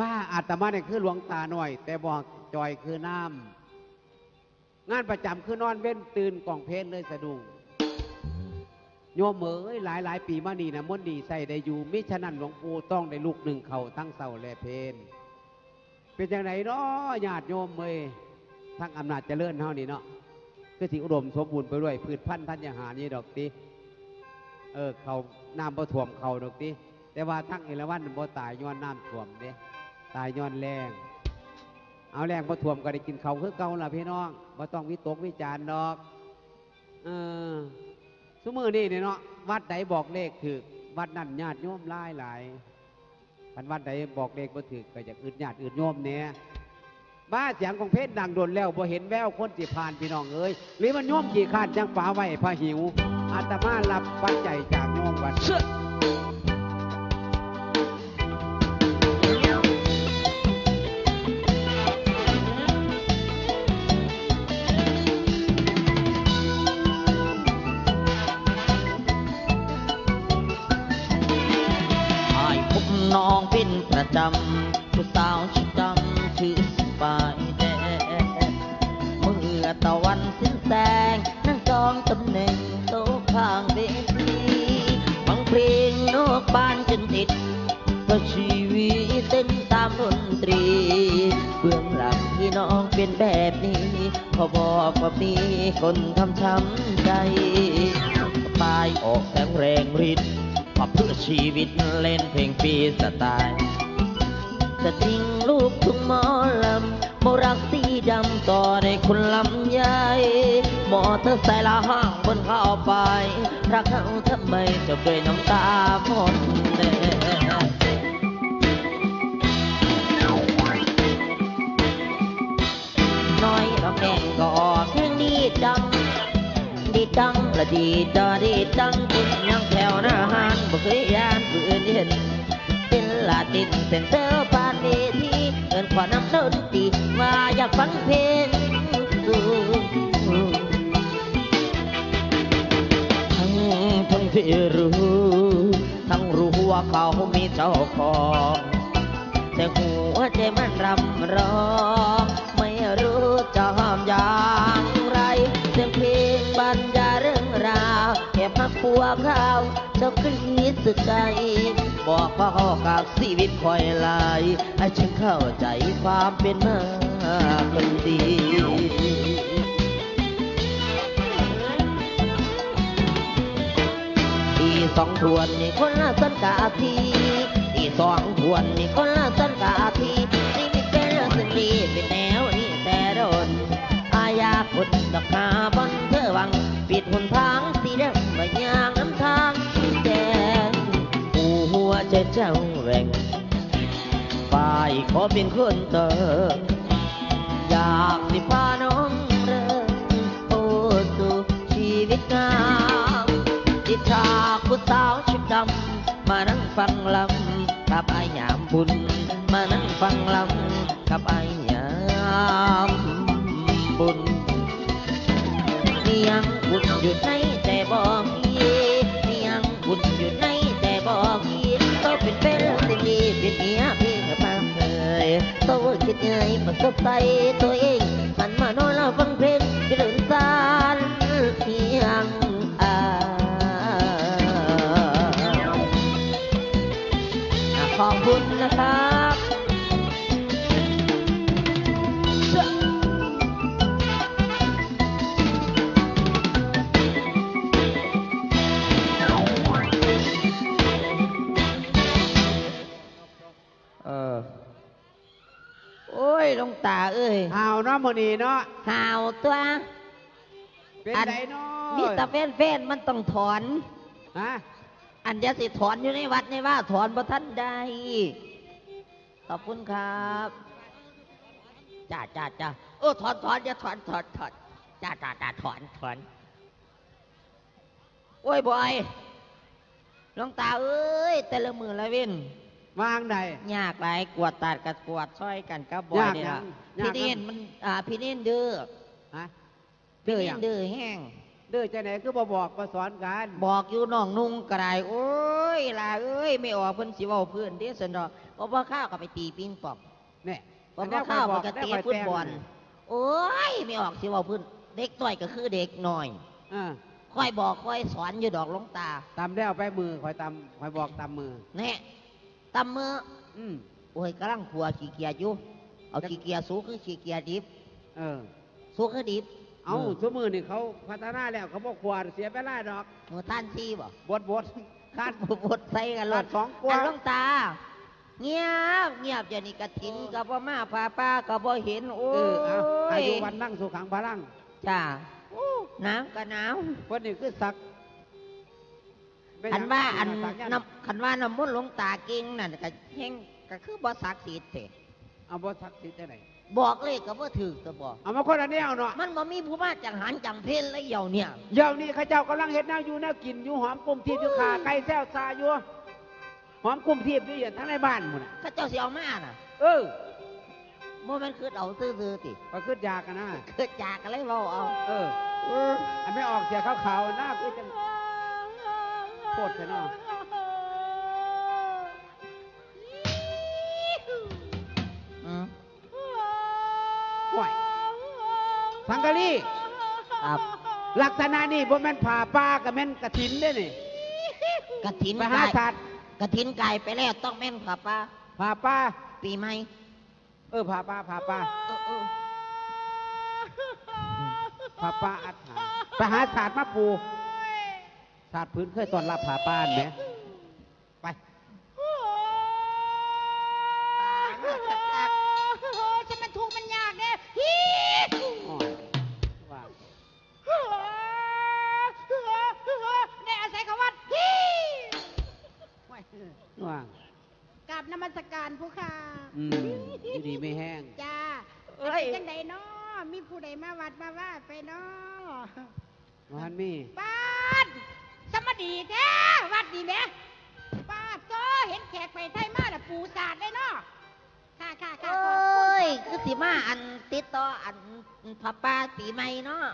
ว่าอาตมาเนี่ยคือหลวงตาหน่อย แต่บอกจอยคือน้ำงานประจำคือนอนเว้นตื่นกล่องเพลนเลยสะดุ้งโยมเอ๋ยหลายหลายปีมานี่นะมนดีใส่ได้อยู่มิฉะนั้นหลวงปู่ต้องได้ลูกหนึ่งเขาทั้งเสาและเพนเป็นอย่างไรเนาะญาติโยมเอ้ยทั้งอำนาจเจริญเท่านี้เนาะคือสิอุดมสมบูรณ์ไปด้วยพืชพันธุ์ธัญญาหารนี่ดอกติเออเขาน้ำบ่ท่วมเขาดอกติแต่ว่าทั้งเอราวันบ่ตายย้อนน้ำท่วมเด้ ตายย้อนแรงเอาแรงบ่ท่วมก็ได้กินเขาคือเก่าล่ะพี่น้องบ่ต้องวิตกวิจารณ์ดอกเออสมือนี่เนาะวัดใดบอกเลขถือวัดนั่นญาติโยมหลายหลายคันวัดใดบอกเลขบ่ถือก็จะอึดญาติอึดโยมเนี่ยบ้าเสียงของเพชรดังโดนแล้วบ่เห็นแววคนสิผ่านพี่น้องเอ้ยหรือมันโยมกี่ขาดจังฝาไว้พระหิวอาตมารับปัจจัยจากโยมวัดเชื่อ อตะวันสิ้นแสง นั่งจองตำแหน่งโต๊ะข้างเวทีฟังเพลงนกบ้านจนติดเพราะชีวิตเต้นตามดนตรี เบื้องหลังที่น้องเป็นแบบนี้ พอบอกว่ามีคนทำช้ำใจตายออกแสงแรงฤทธิ์พอเพื่อชีวิตเล่นเพลงปีสไตล์จะทิ้งลูกทุ่งมอล มรักสีดำต่อได้คนลำใหญ่มอเตอร์ไซค์ละห้างบนเข้าไป รักเขาทำไมจะด้วยน้ำตาหมดแน่น้อยเราแม่งก็ออกเพลงนี้ดัง ดีดังละดีดาดีดังคุณยังแถวหน้าหานบ่เคยยานผู้อื่นเห็นเป็นลาตินเซ็นเตอร์ปานเวทีเอินขอน้ำดนตรีว่าอยากฟังเพลงทั้งทั้งที่รู้ ทั้งรู้ว่าเขามีเจ้าของแต่หัวใจมันรำร้องไม่รู้จะห้ามอย่างไรเสียงเพลงบรรยายเรื่องราวแค่พักผัวข้าจ้ากรีดสุดใจ บอกพ่อกับชีวิตคอยลายให้ฉันเข้าใจความเป็นมาคนดีอีสองทวนนี่คนละสันกาทีอีสองทวนนี่คนละสันกาที ฝ่ายขอเป็นคนเติมอยากสิพาน้องเริ่มโอ้สู่ชีวิตงามจิตชาผู้สาวชุดดำมานั่งฟังลำกับไอ้ยามบุญ มานั่งฟังลำกับไอ้ยามบุญมียังบุญอยู่ใน ดไงมาสดใสตัวเอง มันมานอนเราฟังเพลง เนาะมื้อนี้เนาะห่าวตัวเป็นอันไดเนาะมีแตาแฟนแฟนๆมันต้องถอนฮะอันจะสิถอนอยู่ในวัดในว่าถอนบ่ท่านได้ขอบคุณครับจ้าจ้าจ้าโอ้ถอนถอนอย่าถอนถอนถอนจ้าจ้าจ้าถอนถอนโอ้ยบอยหลวงตาเอ้ยแต่ละมือละเว้น วางใด ยากหลายกวาดตัดกับกวาดช่อยกันกับบอยยากนี่หยัละงพี่ยากหยังเน้นมันอ่าพี่เน้นเด้อฮะพี่เด้อหเน้ยันงเด้อแห้งเด้อจังไหนคือบ่บอกบ่สอนกันบอกอยู่น้องนุ่งกระไรโอ้ยล่ะเอ้ยไม่ออกเพิ่นสิเว้าเพื่อนเด้สันดอกพอพ่อข้าวก็ไปตีปิงปองเนี่ยพอพ่อข้าวมันก็เตะฟุตบอลโอ้ยไม่ออกสิเว่าพื้นเด็กต่อยก็คือเด็กหน่อยอ่าค่อยบอกค่อยสอนอยู่ดอกหลวงตาตำแล้วไปมือคอยตำคอยบอกตำมือ แน่ ตำมืออืมโอ้ยกำลังขัวขี้เกียจอยู่ เอาขี้เกียจสูงคือขี้เกียจดิบเออ สูงคือดิบเอาชั่วมือนี่เขาพัฒนาแล้วเขาบอกขวดเสียไปไล่ดอกหมูท่านซีบ่บดบดคาดบดใส่กันรขาถดสองกว่าอันหลวงตา เงียบเงียบอย่างนี้กระถินกับบ่มาพาป้ากับบ่เห็น โอ้เออเอาอายุยวันนั่งสุขังพลังจ้าหนาวก็หนาวคนนี้คือสัก ไม่คันว่าอันสักยัน้ำคันว่าน้ำมนต์หลวงตาเก่งนั่นก็เฮงก็คือบ่ศักดิ์สิทธิ์เถอะเอาบ่สักสิจะไหนบอกเลยก็บ่ถือก็บอกเอามาคนละแนวเนาะมันบ่มีผู้มาจังหันจังเพลเลยเหี่ยวเนี่ยเดี๋ยวนี้เข้าเจ้ากำลังเห็ดแนวอยู่แนวกินอยู่หอมกลุ่มทีบอยู่ขาไก่แซวซาอยู่หอมกลุ่มทีบอยู่อย่างทั้งในบ้านหมดน่ะเขาเจ้าสิเอามาน่ะ เออบ่แม่นคือเอาซื่อๆติก็ขึ้นยากันนะเกิดจากอะไรเว้าเอาเออเอออันไม่ออกเสียขาวๆหน้าคือจัง โคตรใช่เนาะอืมห่วยสังกะลีครับลักษณะนี่บ่แม่นผ่าป้ากับแม่นกระถินได้นี่กระถินไปหากายสัตว์กระถินกายไปแล้วต้องแม่นค่ะป้าผ่าป้าปีใหม่เออผ่าป้าผ่าป้าเออเออผ่าป้าอัดหาไปหาศาสตร์มาปู ศาสตร์พื้นเคยต้อนรับผาป้านไหมไปฉันมันถูกมันยากเนี่ยฮีอ้อว่าได้อาศัยคำว่าฮีว่ากราบนมัสการผู้ค่ะอืมดีไม่แห้ง จ้าเอ้ยจังใดเนาะมีผู้ใดมาวัดมาว่าไปเนาะมันมีป้าด ดีแท้วัดดีไหมป้าดก็เห็นแขกไปไทยมาแล้วปูสาดเลยเนาะค่ะค่ะเอค่ะขอบคุ้ยณคือสิมาอันติดต่ออันผ้าป้าปีใหม่เนาะ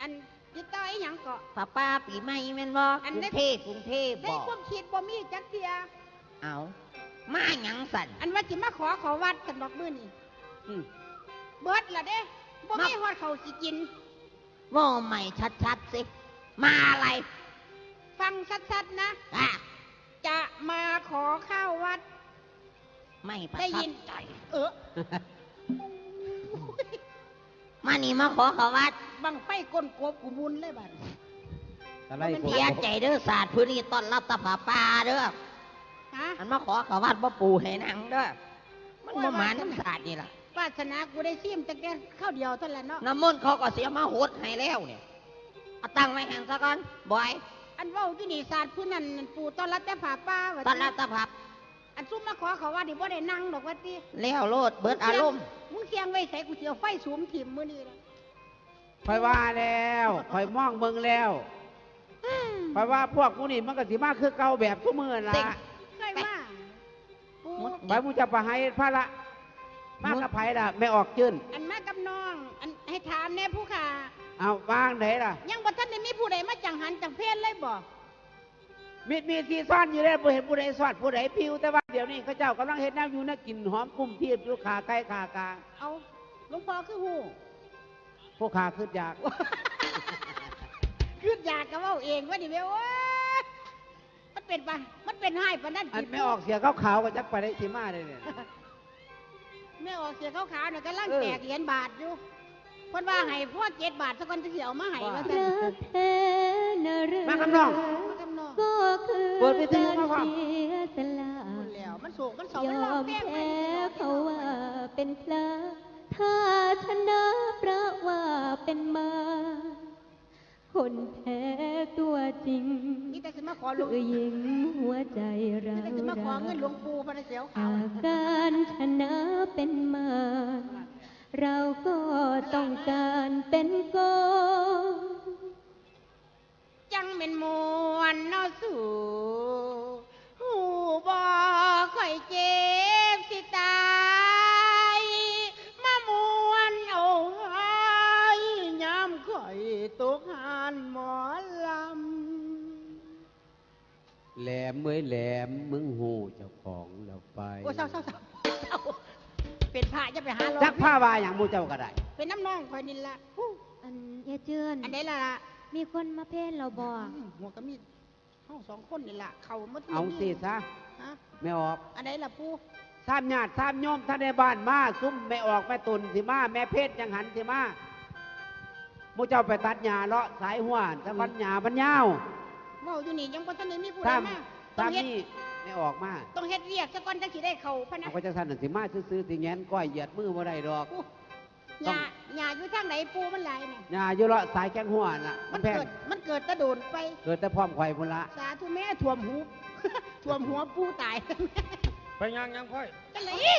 อันติดต่ออีหยังเกาะผ้าป้าปีใหม่แม่นบ่อันกรุได้งเทพกรุงเทพได้บ่ความคิดบ่มีจักเทียเอามาหยังสั่นอันว่าสิมาขอเขอวัดกันดอกมือนี่อืมเบิดละเด้บ่มามีฮอดเขาวสิกินว่าใหม่ชัดๆสิมาอะไร ฟังชัดๆนะอะจะมาขอข้าววัด ไม่ประได้ทัยิบน ใจ เออมานี่มาขอเขาวัดบังไฟก้นกบกูมุนเลยบัด อะไรมันผมเสียใจเด้อศาสตร์พื้นนี้ต้อนรับตาผ้าป้าเด้อฮะอันมาขอเขาวัดบ่ปูให้นังเด้อมันบ่หมาน้ำศาสตร์นี่ล่ะวาสนากูได้ซิมตั้งแต่ข้าวเดียวเท่านั้นเนาะน้ำมนต์เขาก็เสียมาโหดให้แล้วเนี่ยเอาตั้งไว้แห่งซะก่อนบอย อันเว่าที่นี่ศาสตร์ผู้นั้นปู่ต้อนรับแต่ผาป้าว่าต้อนรับตาผับอันซุ่มมาขอเขาว่าดิบ่ได้นั่งดอกว่าติแล้วโลดเบิดอารมณ์มึงเคียงไว้ใส่กูสิเอาไฟสูมถิ่มมื้อนี้ล่ะคอยว่าแล้วคอยมองเบิ่งแล้วคอยว่าพวกกูนี่มันก็สิมาคือเก่าแบบทุกมือละติ๊กเคยว่าปู่มุด ไปมูจะไปให้พระละ มากกับไผล่ะไม่ออกจื้น อันมากับน้อง อันให้ถามแน่ผู้ค่ะ เอาวางไหนล่ะ ยังบ่ทันได้มีผู้ใดมาจังหันจังเพศเลยบ่มีมีที่ซ่อนอยู่แล้วบ่เห็นผู้ใดซ่อนผู้ใดพิวแต่ว่าเดี๋ยวนี้เขาเจ้ากำลังเห็นน้ำอยู่นะกินหอมกุ้มเทียบอยู่ขาไก่ขากาเอาหลวงพ่อคือหูพวกขาขึ้นอยากคืออยากก็เว้าเองว่าดิเว้ยโอ้ยมันเป็นปะมันเป็นให้ปะนั่นอันไม่ออกเสียขาวๆก็จักไปได้สิมาเลยเนี่ย ไม่ออกเสียขาวๆเนี่ยก็ล่างเออ แตกเหรียญบาทอยู่ เพิ่นว่าให้พ่อเจ็ดบาทสักคนจะเสียวมาให้ว่าซั่นรักแท้นะเรือมาคำน้อง มากับน้องก็คือเปิดวิทยุมาฟักางรเสียสละ พูดแล้วมันสูงมันสองยมันอรอบมแป้งแพ้เขาว่าเป็นพระถ้าชนะเพราะว่าเป็นมา คนแพ้ตัวจริงนี่แต่สิมาขอหลวงคือหญิงหัวใจเรานี่แต่สิมาขอเงินหลวงปู่พระเสียวขาหาวกการชนะเป็นมา เราก็ต้องการเป็นกองจังเป็นมวนเนอสู่หูบ่ค่อยเจ็บสิตายมามวนเอาให้ย้ำค่อยตกหานหมอลำแหลมเมื่อยแหลมมึงหูเจ้าของแล้วไป โอ้เศร้าเอาเป็น พระจะไปหาหลอกจักผ้าว่าอย่างหมูเจ้าก็ได้ เป็นน้ำน้องคอยนี่ละฮู้อันยายเจือนอันใดล่ะล่ะมีคนมาเพ่นเราบอกอืมหัวก็มีเฮาสองคนนี่ล่ะเขาหมดเอาสิซะฮะไม่ออกอันใดล่ะปูสามญาติสามโยมท่านในบ้านมาซุ้มไม่ออกแม่ตุนสิมาแม่เพชรยังหันสิมาหมูเจ้าไปตัดหญ้าเลาะสายหัวตะวันหญ้ามันยาวเว้าอยู่นี่ยังบ่ทันได้มีผู้ใดตามมาต้ตาองมเฮ็ดนี่ ไม่ออกมาต้องเฮ็ดเรียกซะก่อนจังสิได้เข้าพะนะเอาก็จะสั่นนะสิมาซื้อๆสิแงนก้อยเหยียดมือบ่ได้ดอกปูต้หอง ญ้าหญ้าอยู่ทางไหนปูมันหลายน่ะหญ้าอยู่เลาะสายแข้งหัวน่ะมัมันนแพงเกิดมันเกิดแตะโดนไป เกิดแต่พร้อมไข่พุ่นละสาธุแม่ท่วมหู ท่วมหัวปูตาย ไปยังยังค่อยกันเลยอีก